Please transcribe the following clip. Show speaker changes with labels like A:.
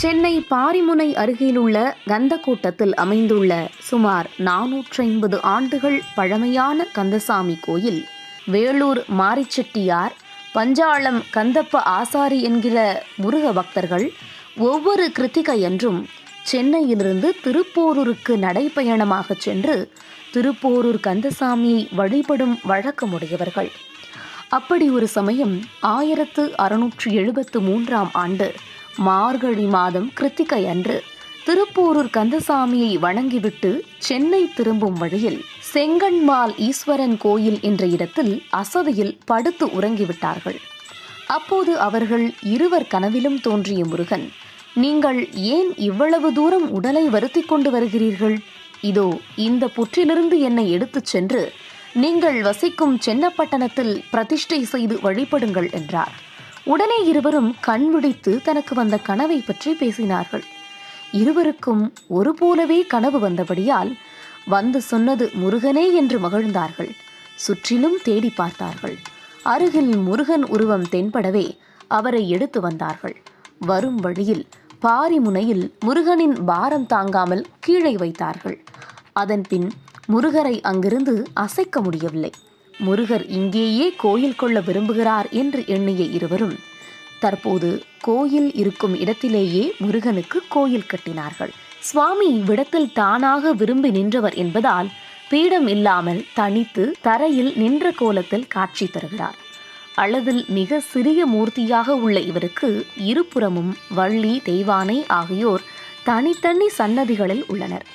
A: சென்னை பாரிமுனை அருகிலுள்ள கந்தக்கூட்டத்தில் அமைந்துள்ள சுமார் நானூற்றி ஐம்பது ஆண்டுகள் பழமையான கந்தசாமி கோயில். வேலூர் மாரிச்செட்டியார் பஞ்சாளம் கந்தப்ப ஆசாரி என்கிற முருக பக்தர்கள் ஒவ்வொரு கிருத்திகையன்றும் சென்னையிலிருந்து திருப்போரூருக்கு நடைப்பயணமாக சென்று திருப்போரூர் கந்தசாமியை வழிபடும் வழக்கமுடையவர்கள். அப்படி ஒரு சமயம் ஆயிரத்து அறுநூற்று எழுபத்து மூன்றாம் ஆண்டு மார்கழி மாதம் கிருத்திகை அன்று திருப்போரூர் கந்தசாமியை வணங்கிவிட்டு சென்னை திரும்பும் வழியில் செங்கன்மால் ஈஸ்வரன் கோயில் என்ற இடத்தில் அசதியில் படுத்து உறங்கிவிட்டார்கள். அப்போது அவர்கள் இருவர் கனவிலும் தோன்றிய முருகன் நீங்கள் ஏன் இவ்வளவு தூரம் உடலை வருத்தி கொண்டு வருகிறீர்கள்? இதோ இந்த புற்றிலிருந்து என்னை எடுத்துச் சென்று நீங்கள் வசிக்கும் சென்னப்பட்டணத்தில் பிரதிஷ்டை செய்து வழிபடுங்கள் என்றார். உடனே இருவரும் கண் விழித்து தனக்கு வந்த கனவை பற்றி பேசினார்கள். இருவருக்கும் ஒரு போலவே கனவு வந்தபடியால் வந்து சொன்னது முருகனே என்று மகிழ்ந்தார்கள். சுற்றிலும் தேடி பார்த்தார்கள். அருகில் முருகன் உருவம் தென்படவே அவரை எடுத்து வந்தார்கள். வரும் வழியில் பாரிமுனையில் முருகனின் பாரம் தாங்காமல் கீழே வைத்தார்கள். அதன்பின் முருகரை அங்கிருந்து அசைக்க முடியவில்லை. முருகர் இங்கேயே கோயில் கொள்ள விரும்புகிறார் என்று எண்ணிய இருவரும் தற்போது கோயில் இருக்கும் இடத்திலேயே முருகனுக்கு கோயில் கட்டினார்கள். சுவாமி இவ்விடத்தில் தானாக விரும்பி நின்றவர் என்பதால் பீடம் இல்லாமல் தனித்து தரையில் நின்ற கோலத்தில் காட்சி தருகிறார். அளவில் மிக சிறிய மூர்த்தியாக உள்ள இவருக்கு இருபுறமும் வள்ளி தெய்வானை ஆகியோர் தனித்தனி சன்னதிகளில் உள்ளனர்.